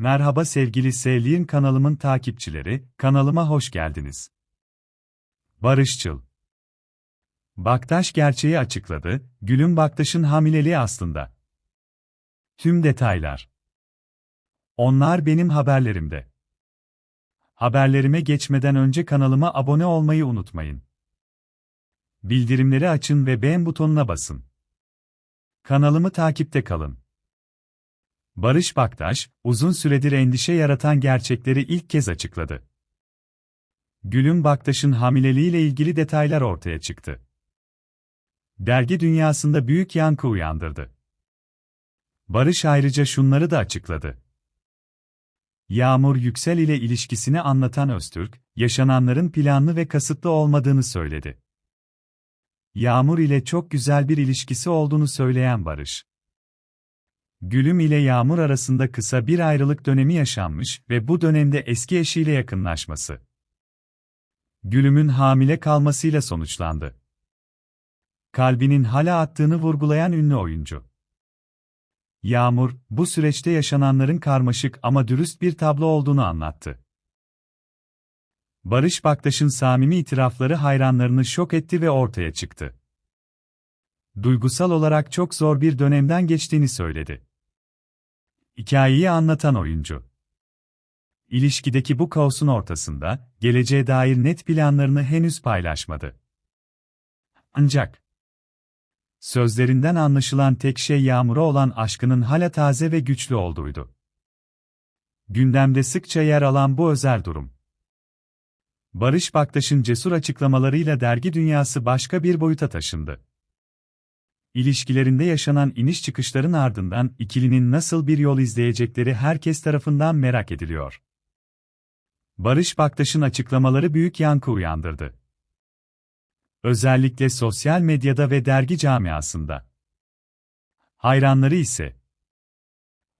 Merhaba sevgili Sevliğin kanalımın takipçileri, kanalıma hoş geldiniz. Barışçıl Baktaş gerçeği açıkladı, Gülüm Baktaş'ın hamileliği aslında. Tüm detaylar. Onlar benim haberlerimde. Haberlerime geçmeden önce kanalıma abone olmayı unutmayın. Bildirimleri açın ve beğen butonuna basın. Kanalımı takipte kalın. Barış Baktaş, uzun süredir endişe yaratan gerçekleri ilk kez açıkladı. Gülüm Baktaş'ın hamileliğiyle ilgili detaylar ortaya çıktı. Dergi dünyasında büyük yankı uyandırdı. Barış ayrıca şunları da açıkladı. Yağmur Yüksel ile ilişkisini anlatan Öztürk, yaşananların planlı ve kasıtlı olmadığını söyledi. Yağmur ile çok güzel bir ilişkisi olduğunu söyleyen Barış, Gülüm ile Yağmur arasında kısa bir ayrılık dönemi yaşanmış ve bu dönemde eski eşiyle yakınlaşması. Gülüm'ün hamile kalmasıyla sonuçlandı. Kalbinin hala attığını vurgulayan ünlü oyuncu. Yağmur, bu süreçte yaşananların karmaşık ama dürüst bir tablo olduğunu anlattı. Barış Baktaş'ın samimi itirafları hayranlarını şok etti ve ortaya çıktı. Duygusal olarak çok zor bir dönemden geçtiğini söyledi. Hikayeyi anlatan oyuncu. İlişkideki bu kaosun ortasında, geleceğe dair net planlarını henüz paylaşmadı. Ancak, sözlerinden anlaşılan tek şey Yağmur'a olan aşkının hala taze ve güçlü olduğuydu. Gündemde sıkça yer alan bu özel durum. Barış Baktaş'ın cesur açıklamalarıyla dergi dünyası başka bir boyuta taşındı. İlişkilerinde yaşanan iniş çıkışların ardından ikilinin nasıl bir yol izleyecekleri herkes tarafından merak ediliyor. Barış Baktaş'ın açıklamaları büyük yankı uyandırdı. Özellikle sosyal medyada ve dergi camiasında. Hayranları ise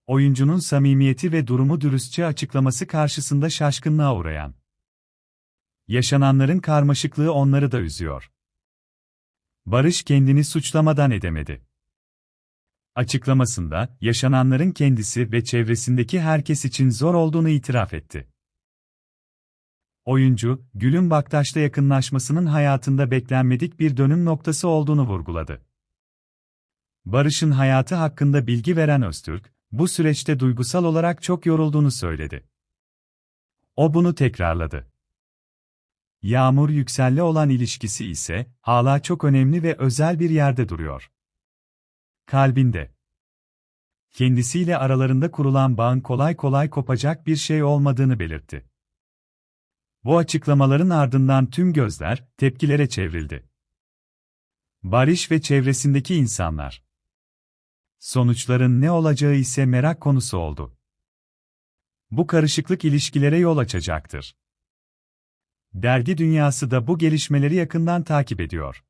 oyuncunun samimiyeti ve durumu dürüstçe açıklaması karşısında şaşkınlığa uğrayan. Yaşananların karmaşıklığı onları da üzüyor. Barış kendini suçlamadan edemedi. Açıklamasında, yaşananların kendisi ve çevresindeki herkes için zor olduğunu itiraf etti. Oyuncu, Gül'ün Baktaş'la yakınlaşmasının hayatında beklenmedik bir dönüm noktası olduğunu vurguladı. Barış'ın hayatı hakkında bilgi veren Öztürk, bu süreçte duygusal olarak çok yorulduğunu söyledi. O bunu tekrarladı. Yağmur Yüksel'le olan ilişkisi ise hala çok önemli ve özel bir yerde duruyor. Kalbinde. Kendisiyle aralarında kurulan bağın kolay kolay kopacak bir şey olmadığını belirtti. Bu açıklamaların ardından tüm gözler tepkilere çevrildi. Barış ve çevresindeki insanlar. Sonuçların ne olacağı ise merak konusu oldu. Bu karışıklık ilişkilere yol açacaktır. Dergi dünyası da bu gelişmeleri yakından takip ediyor.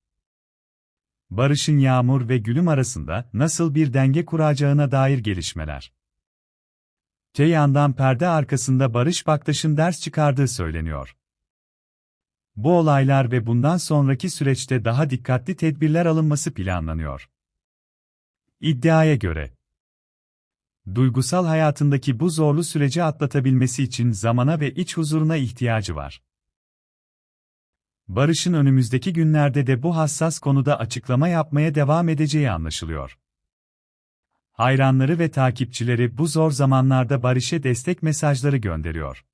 Barış'ın Yağmur ve Gülüm arasında nasıl bir denge kuracağına dair gelişmeler. Te yandan perde arkasında Barış Baktaş'ın ders çıkardığı söyleniyor. Bu olaylar ve bundan sonraki süreçte daha dikkatli tedbirler alınması planlanıyor. İddiaya göre, duygusal hayatındaki bu zorlu süreci atlatabilmesi için zamana ve iç huzuruna ihtiyacı var. Barış'ın önümüzdeki günlerde de bu hassas konuda açıklama yapmaya devam edeceği anlaşılıyor. Hayranları ve takipçileri bu zor zamanlarda Barış'e destek mesajları gönderiyor.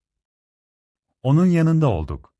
Onun yanında olduk.